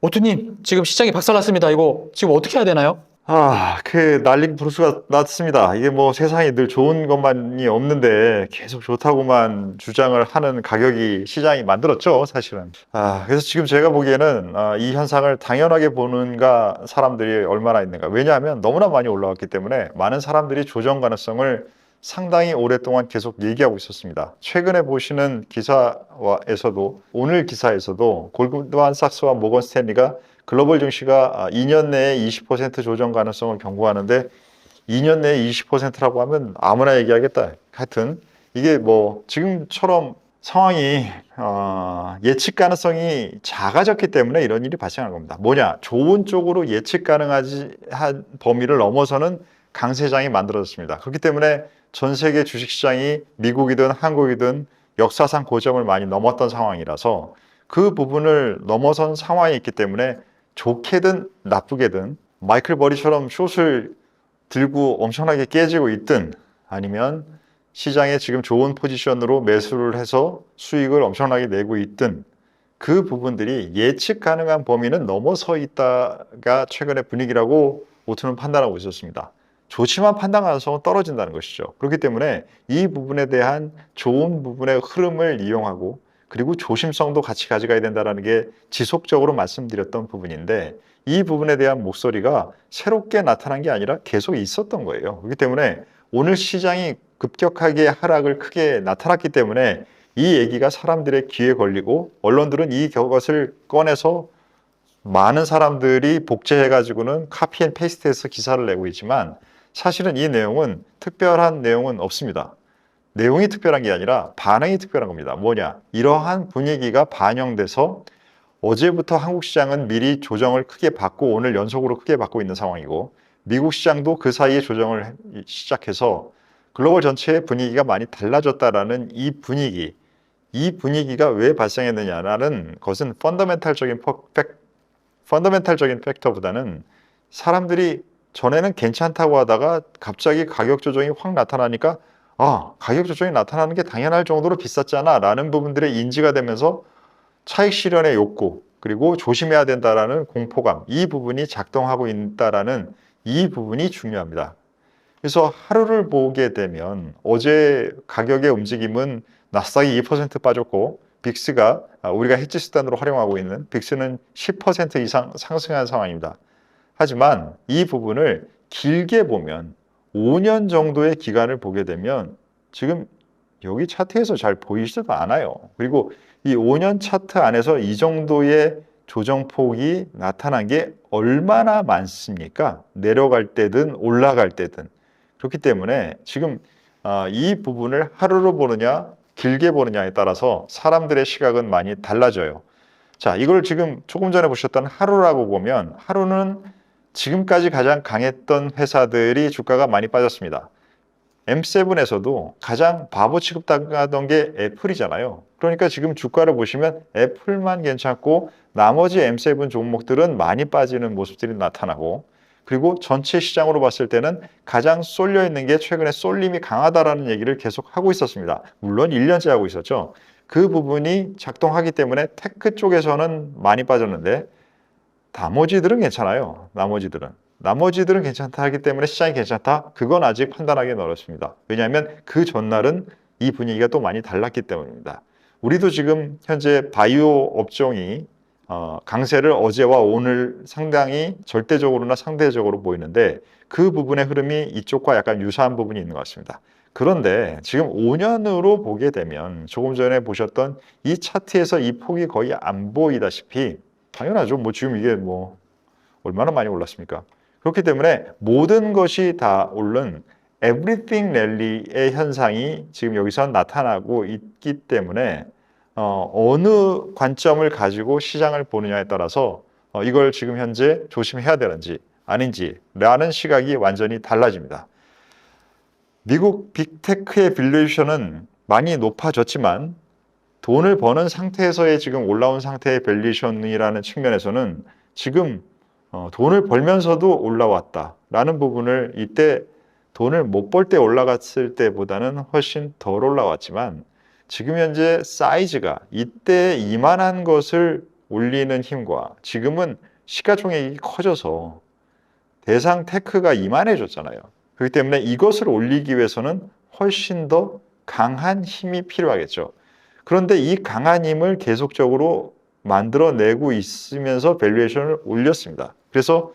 오투님, 지금 시장이 박살났습니다. 이거 지금 어떻게 해야 되나요? 아, 그 난리 브루스가 났습니다. 이게 뭐 세상에 늘 좋은 것만이 없는데 계속 좋다고만 주장을 하는 가격이 시장이 만들었죠, 사실은. 아, 그래서 지금 제가 보기에는 아, 이 현상을 당연하게 보는가 사람들이 얼마나 있는가. 왜냐하면 너무나 많이 올라왔기 때문에 많은 사람들이 조정 가능성을 상당히 오랫동안 계속 얘기하고 있었습니다. 최근에 보시는 기사에서도 오늘 기사에서도 골드만삭스와 모건 스탠리가 글로벌 증시가 2년 내에 20% 조정 가능성을 경고하는데 2년 내에 20%라고 하면 아무나 얘기하겠다. 하여튼 이게 뭐 지금처럼 상황이 어, 예측 가능성이 작아졌기 때문에 이런 일이 발생한 겁니다. 뭐냐? 좋은 쪽으로 예측 가능하지 한 범위를 넘어서는 강세장이 만들어졌습니다. 그렇기 때문에 전 세계 주식시장이 미국이든 한국이든 역사상 고점을 많이 넘었던 상황이라서 그 부분을 넘어선 상황이 있기 때문에 좋게든 나쁘게든 마이클 버리처럼 숏을 들고 엄청나게 깨지고 있든 아니면 시장에 지금 좋은 포지션으로 매수를 해서 수익을 엄청나게 내고 있든 그 부분들이 예측 가능한 범위는 넘어서 있다가 최근의 분위기라고 오트는 판단하고 있었습니다. 좋지만 판단 가능성은 떨어진다는 것이죠. 그렇기 때문에 이 부분에 대한 좋은 부분의 흐름을 이용하고 그리고 조심성도 같이 가져가야 된다는 게 지속적으로 말씀드렸던 부분인데 이 부분에 대한 목소리가 새롭게 나타난 게 아니라 계속 있었던 거예요. 그렇기 때문에 오늘 시장이 급격하게 하락을 크게 나타났기 때문에 이 얘기가 사람들의 귀에 걸리고 언론들은 이 것을 꺼내서 많은 사람들이 복제해가지고는 카피 앤 페이스트해서 기사를 내고 있지만 사실은 이 내용은 특별한 내용은 없습니다. 내용이 특별한 게 아니라 반응이 특별한 겁니다. 뭐냐? 이러한 분위기가 반영돼서 어제부터 한국 시장은 미리 조정을 크게 받고 오늘 연속으로 크게 받고 있는 상황이고 미국 시장도 그 사이에 조정을 시작해서 글로벌 전체의 분위기가 많이 달라졌다라는 이 분위기, 이 분위기가 왜 발생했느냐라는 것은 펀더멘탈적인 팩, 펀더멘탈적인 팩터보다는 사람들이 전에는 괜찮다고 하다가 갑자기 가격 조정이 확 나타나니까 아, 가격 조정이 나타나는 게 당연할 정도로 비쌌잖아 라는 부분들의 인지가 되면서 차익 실현의 욕구 그리고 조심해야 된다라는 공포감 이 부분이 작동하고 있다라는 이 부분이 중요합니다. 그래서 하루를 보게 되면 어제 가격의 움직임은 나스닥이 2% 빠졌고 빅스가 아, 우리가 해지 수단으로 활용하고 있는 빅스는 10% 이상 상승한 상황입니다. 하지만 이 부분을 길게 보면 5년 정도의 기간을 보게 되면 지금 여기 차트에서 잘 보이지도 않아요. 그리고 이 5년 차트 안에서 이 정도의 조정폭이 나타난 게 얼마나 많습니까? 내려갈 때든 올라갈 때든. 그렇기 때문에 지금 아, 이 부분을 하루로 보느냐, 길게 보느냐에 따라서 사람들의 시각은 많이 달라져요. 자, 이걸 지금 조금 전에 보셨던 하루라고 보면 하루는 지금까지 가장 강했던 회사들이 주가가 많이 빠졌습니다. M7에서도 가장 바보 취급당하던 게 애플이잖아요. 그러니까 지금 주가를 보시면 애플만 괜찮고 나머지 M7 종목들은 많이 빠지는 모습들이 나타나고 그리고 전체 시장으로 봤을 때는 가장 쏠려 있는 게 최근에 쏠림이 강하다라는 얘기를 계속 하고 있었습니다. 물론 1년째 하고 있었죠. 그 부분이 작동하기 때문에 테크 쪽에서는 많이 빠졌는데 나머지들은 괜찮아요. 나머지들은. 나머지들은 괜찮다 하기 때문에 시장이 괜찮다? 그건 아직 판단하기는 어렵습니다. 왜냐하면 그 전날은 이 분위기가 또 많이 달랐기 때문입니다. 우리도 지금 현재 바이오 업종이 어, 강세를 어제와 오늘 상당히 절대적으로나 상대적으로 보이는데 그 부분의 흐름이 이쪽과 약간 유사한 부분이 있는 것 같습니다. 그런데 지금 5년으로 보게 되면 조금 전에 보셨던 이 차트에서 이 폭이 거의 안 보이다시피 당연하죠. 뭐 지금 이게 뭐 얼마나 많이 올랐습니까? 그렇기 때문에 모든 것이 다 오른 everything 랠리의 현상이 지금 여기서 나타나고 있기 때문에 어, 어느 관점을 가지고 시장을 보느냐에 따라서 어, 이걸 지금 현재 조심해야 되는지 아닌지라는 시각이 완전히 달라집니다. 미국 빅테크의 밸류에이션은 많이 높아졌지만 돈을 버는 상태에서의 지금 올라온 상태의 밸류에이션이라는 측면에서는 지금 어, 돈을 벌면서도 올라왔다라는 부분을 이때 돈을 못 벌 때 올라갔을 때보다는 훨씬 덜 올라왔지만 지금 현재 사이즈가 이때 이만한 것을 올리는 힘과 지금은 시가총액이 커져서 대상 테크가 이만해졌잖아요. 그렇기 때문에 이것을 올리기 위해서는 훨씬 더 강한 힘이 필요하겠죠. 그런데 이 강한 힘을 계속적으로 만들어내고 있으면서 밸류에이션을 올렸습니다. 그래서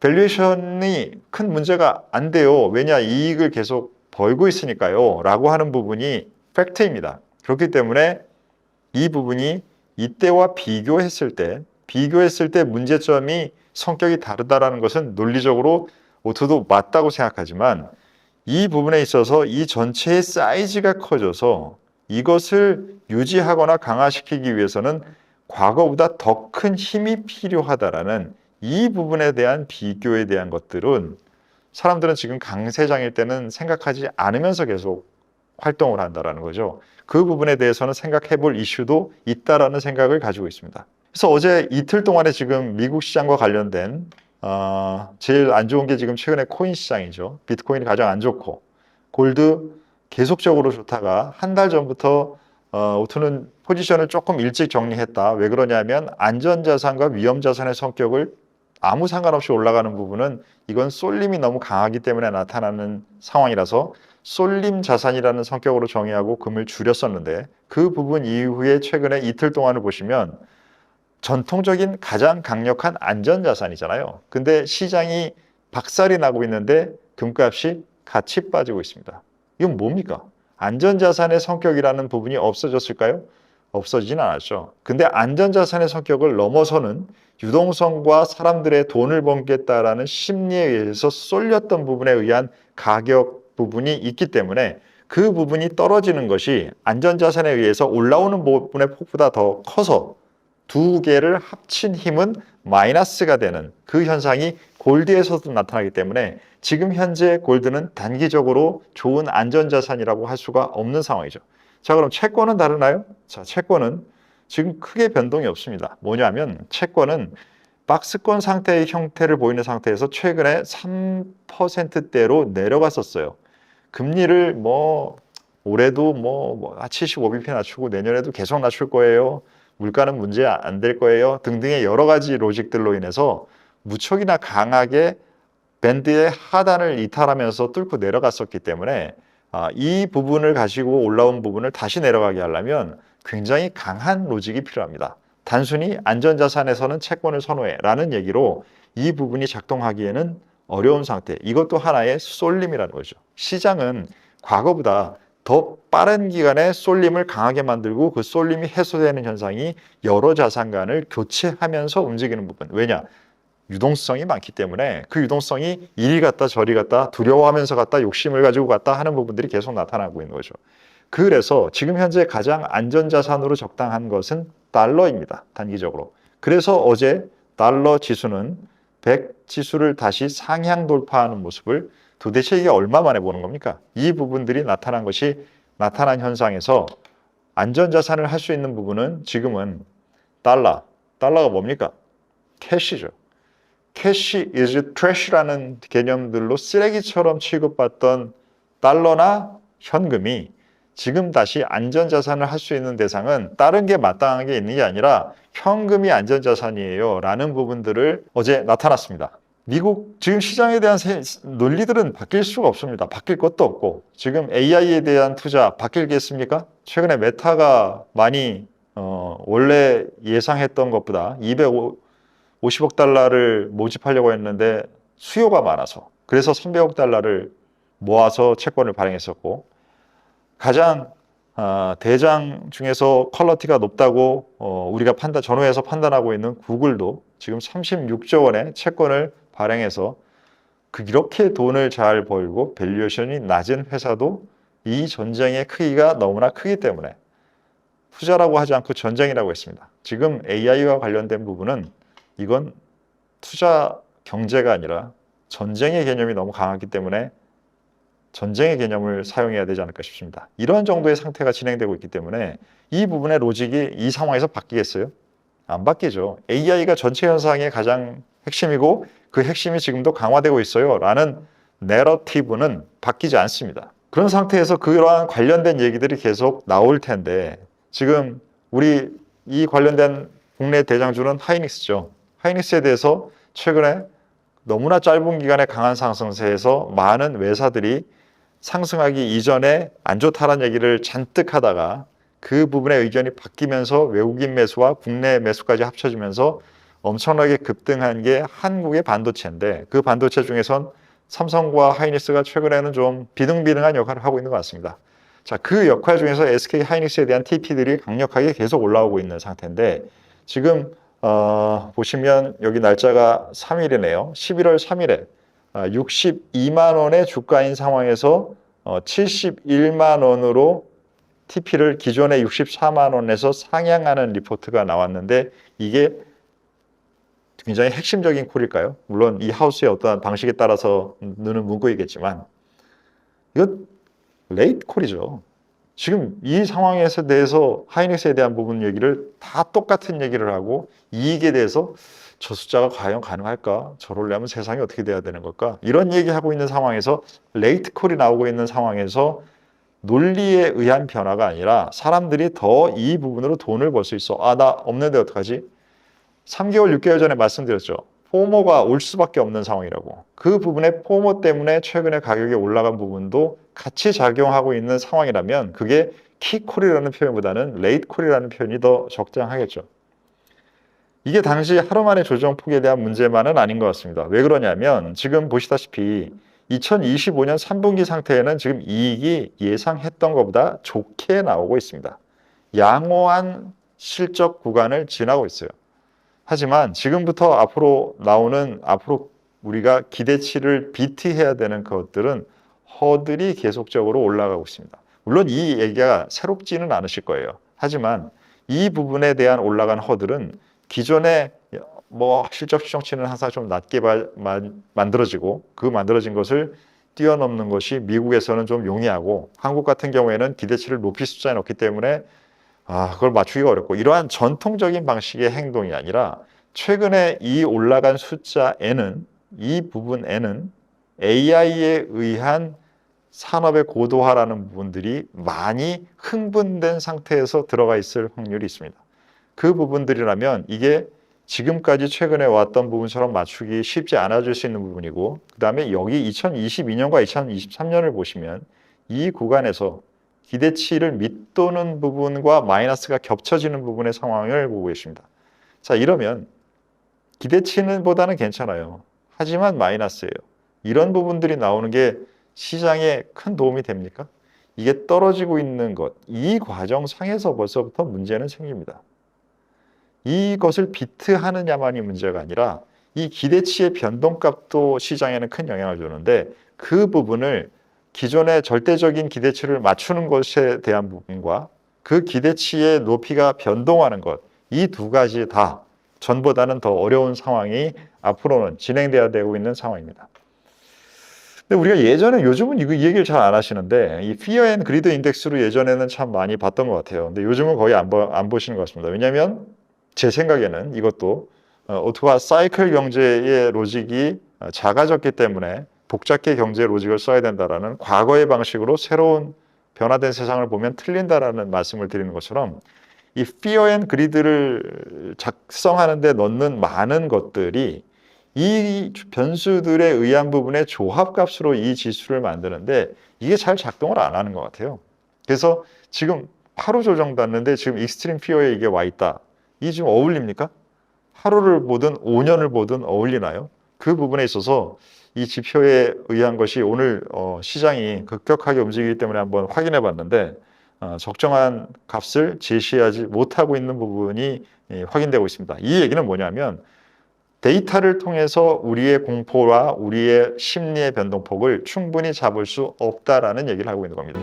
밸류에이션이 큰 문제가 안 돼요. 왜냐 이익을 계속 벌고 있으니까요. 라고 하는 부분이 팩트입니다. 그렇기 때문에 이 부분이 이때와 비교했을 때 비교했을 때 문제점이 성격이 다르다라는 것은 논리적으로 오토도 맞다고 생각하지만 이 부분에 있어서 이 전체의 사이즈가 커져서 이것을 유지하거나 강화시키기 위해서는 과거보다 더 큰 힘이 필요하다라는 이 부분에 대한 비교에 대한 것들은 사람들은 지금 강세장일 때는 생각하지 않으면서 계속 활동을 한다라는 거죠. 그 부분에 대해서는 생각해 볼 이슈도 있다라는 생각을 가지고 있습니다. 그래서 어제 이틀 동안에 지금 미국 시장과 관련된 어, 제일 안 좋은 게 지금 최근에 코인 시장이죠. 비트코인이 가장 안 좋고 골드 계속적으로 좋다가 한 달 전부터 어, 오토는 포지션을 조금 일찍 정리했다. 왜 그러냐면 안전자산과 위험자산의 성격을 아무 상관없이 올라가는 부분은 이건 쏠림이 너무 강하기 때문에 나타나는 상황이라서 쏠림 자산이라는 성격으로 정의하고 금을 줄였었는데 그 부분 이후에 최근에 이틀 동안을 보시면 전통적인 가장 강력한 안전자산이잖아요. 근데 시장이 박살이 나고 있는데 금값이 같이 빠지고 있습니다. 이건 뭡니까? 안전자산의 성격이라는 부분이 없어졌을까요? 없어지진 않았죠. 근데 안전자산의 성격을 넘어서는 유동성과 사람들의 돈을 벌겠다라는 심리에 의해서 쏠렸던 부분에 의한 가격 부분이 있기 때문에 그 부분이 떨어지는 것이 안전자산에 의해서 올라오는 부분의 폭보다 더 커서 두 개를 합친 힘은 마이너스가 되는 그 현상이 골드에서도 나타나기 때문에 지금 현재 골드는 단기적으로 좋은 안전자산이라고 할 수가 없는 상황이죠. 자, 그럼 채권은 다르나요? 자, 채권은 지금 크게 변동이 없습니다. 뭐냐면 채권은 박스권 상태의 형태를 보이는 상태에서 최근에 3%대로 내려갔었어요. 금리를 뭐 올해도 뭐 75bp 낮추고 내년에도 계속 낮출 거예요. 물가는 문제 안 될 거예요. 등등의 여러 가지 로직들로 인해서 무척이나 강하게 밴드의 하단을 이탈하면서 뚫고 내려갔었기 때문에 아, 이 부분을 가지고 올라온 부분을 다시 내려가게 하려면 굉장히 강한 로직이 필요합니다. 단순히 안전자산에서는 채권을 선호해라는 얘기로 이 부분이 작동하기에는 어려운 상태. 이것도 하나의 쏠림이라는 거죠. 시장은 과거보다 더 빠른 기간에 쏠림을 강하게 만들고 그 쏠림이 해소되는 현상이 여러 자산 간을 교체하면서 움직이는 부분. 왜냐? 유동성이 많기 때문에 그 유동성이 이리 갔다 저리 갔다 두려워하면서 갔다 욕심을 가지고 갔다 하는 부분들이 계속 나타나고 있는 거죠. 그래서 지금 현재 가장 안전자산으로 적당한 것은 달러입니다. 단기적으로. 그래서 어제 달러 지수는 100 지수를 다시 상향 돌파하는 모습을 도대체 이게 얼마 만에 보는 겁니까? 이 부분들이 나타난 것이 나타난 현상에서 안전자산을 할 수 있는 부분은 지금은 달러. 달러가 뭡니까? 캐시죠. 캐시 is trash라는 개념들로 쓰레기처럼 취급받던 달러나 현금이 지금 다시 안전자산을 할 수 있는 대상은 다른 게 마땅한 게 있는 게 아니라 현금이 안전자산이에요 라는 부분들을 어제 나타났습니다. 미국 지금 시장에 대한 세- 논리들은 바뀔 수가 없습니다. 바뀔 것도 없고 지금 AI에 대한 투자 바뀔겠습니까? 최근에 메타가 많이 어, 원래 예상했던 것보다 250억 달러를 모집하려고 했는데 수요가 많아서 그래서 300억 달러를 모아서 채권을 발행했었고 가장 어, 대장 중에서 퀄러티가 높다고 어, 우리가 판단 전후에서 판단하고 있는 구글도 지금 36조 원의 채권을 발행해서 그렇게 돈을 잘 벌고 밸류에이션이 낮은 회사도 이 전쟁의 크기가 너무나 크기 때문에 투자라고 하지 않고 전쟁이라고 했습니다. 지금 AI와 관련된 부분은 이건 투자 경제가 아니라 전쟁의 개념이 너무 강하기 때문에 전쟁의 개념을 사용해야 되지 않을까 싶습니다. 이런 정도의 상태가 진행되고 있기 때문에 이 부분의 로직이 이 상황에서 바뀌겠어요? 안 바뀌죠. AI가 전체 현상의 가장 핵심이고 그 핵심이 지금도 강화되고 있어요. 라는 내러티브는 바뀌지 않습니다. 그런 상태에서 그러한 관련된 얘기들이 계속 나올 텐데 지금 우리 이 관련된 국내 대장주는 하이닉스죠. 하이닉스에 대해서 최근에 너무나 짧은 기간에 강한 상승세에서 많은 외사들이 상승하기 이전에 안 좋다는 얘기를 잔뜩 하다가 그 부분의 의견이 바뀌면서 외국인 매수와 국내 매수까지 합쳐지면서 엄청나게 급등한 게 한국의 반도체인데 그 반도체 중에선 삼성과 하이닉스가 최근에는 좀 비등비등한 역할을 하고 있는 것 같습니다. 자, 그 역할 중에서 SK 하이닉스에 대한 TP들이 강력하게 계속 올라오고 있는 상태인데 지금 어, 보시면 여기 날짜가 3일이네요. 11월 3일에 62만 원의 주가인 상황에서 어, 71만 원으로 TP를 기존의 64만 원에서 상향하는 리포트가 나왔는데 이게 굉장히 핵심적인 콜일까요? 물론 이 하우스의 어떠한 방식에 따라서 눈은 문고이겠지만 이거 레이트 콜이죠. 지금 이 상황에서 대해서 하이닉스에 대한 부분 얘기를 다 똑같은 얘기를 하고 이익에 대해서 저 숫자가 과연 가능할까? 저럴려면 세상이 어떻게 돼야 되는 걸까? 이런 얘기하고 있는 상황에서 레이트 콜이 나오고 있는 상황에서 논리에 의한 변화가 아니라 사람들이 더 이 부분으로 돈을 벌 수 있어. 아, 나 없는데 어떡하지? 3개월, 6개월 전에 말씀드렸죠. 포모가 올 수밖에 없는 상황이라고. 그 부분에 포모 때문에 최근에 가격이 올라간 부분도 같이 작용하고 있는 상황이라면 그게 키콜이라는 표현보다는 레이트콜이라는 표현이 더 적당하겠죠. 이게 당시 하루 만에 조정 폭에 대한 문제만은 아닌 것 같습니다. 왜 그러냐면 지금 보시다시피 2025년 3분기 상태에는 지금 이익이 예상했던 것보다 좋게 나오고 있습니다. 양호한 실적 구간을 지나고 있어요. 하지만 지금부터 앞으로 나오는 앞으로 우리가 기대치를 비트해야 되는 것들은 허들이 계속적으로 올라가고 있습니다. 물론 이 얘기가 새롭지는 않으실 거예요. 하지만 이 부분에 대한 올라간 허들은 기존에 뭐 실적 추정치는 항상 좀 낮게 발- 만- 만들어지고 그 만들어진 것을 뛰어넘는 것이 미국에서는 좀 용이하고 한국 같은 경우에는 기대치를 높이 숫자에 넣기 때문에 아, 그걸 맞추기가 어렵고 이러한 전통적인 방식의 행동이 아니라 최근에 이 올라간 숫자 N은 이 부분 N은 AI에 의한 산업의 고도화라는 부분들이 많이 흥분된 상태에서 들어가 있을 확률이 있습니다. 그 부분들이라면 이게 지금까지 최근에 왔던 부분처럼 맞추기 쉽지 않아질 수 있는 부분이고 그 다음에 여기 2022년과 2023년을 보시면 이 구간에서 기대치를 밑도는 부분과 마이너스가 겹쳐지는 부분의 상황을 보고 계십니다. 자, 이러면 기대치는 보다는 괜찮아요. 하지만 마이너스예요. 이런 부분들이 나오는 게 시장에 큰 도움이 됩니까? 이게 떨어지고 있는 것, 이 과정상에서 벌써부터 문제는 생깁니다. 이것을 비트하느냐만이 문제가 아니라 이 기대치의 변동값도 시장에는 큰 영향을 주는데 그 부분을 기존의 절대적인 기대치를 맞추는 것에 대한 부분과 그 기대치의 높이가 변동하는 것, 이 두 가지 다 전보다는 더 어려운 상황이 앞으로는 진행돼야 되고 있는 상황입니다. 근데 우리가 예전에 요즘은 이거 이 얘기를 잘 안 하시는데 이 피어 앤 그리드 인덱스로 예전에는 참 많이 봤던 것 같아요. 근데 요즘은 거의 안, 보, 안 보시는 것 같습니다. 왜냐하면 제 생각에는 이것도 어, 오토와 사이클 경제의 로직이 어, 작아졌기 때문에 복잡계 경제 로직을 써야 된다라는 과거의 방식으로 새로운 변화된 세상을 보면 틀린다라는 말씀을 드리는 것처럼 이 피어 앤 그리드를 작성하는데 넣는 많은 것들이 이 변수들에 의한 부분의 조합값으로 이 지수를 만드는데 이게 잘 작동을 안 하는 것 같아요. 그래서 지금 하루 조정받는데 지금 익스트림 피어에 이게 와 있다. 이 지금 어울립니까? 하루를 보든 5년을 보든 어울리나요? 그 부분에 있어서 이 지표에 의한 것이 오늘 어, 시장이 급격하게 움직이기 때문에 한번 확인해 봤는데 어, 적정한 값을 제시하지 못하고 있는 부분이 예, 확인되고 있습니다. 이 얘기는 뭐냐면 데이터를 통해서 우리의 공포와 우리의 심리의 변동폭을 충분히 잡을 수 없다라는 얘기를 하고 있는 겁니다.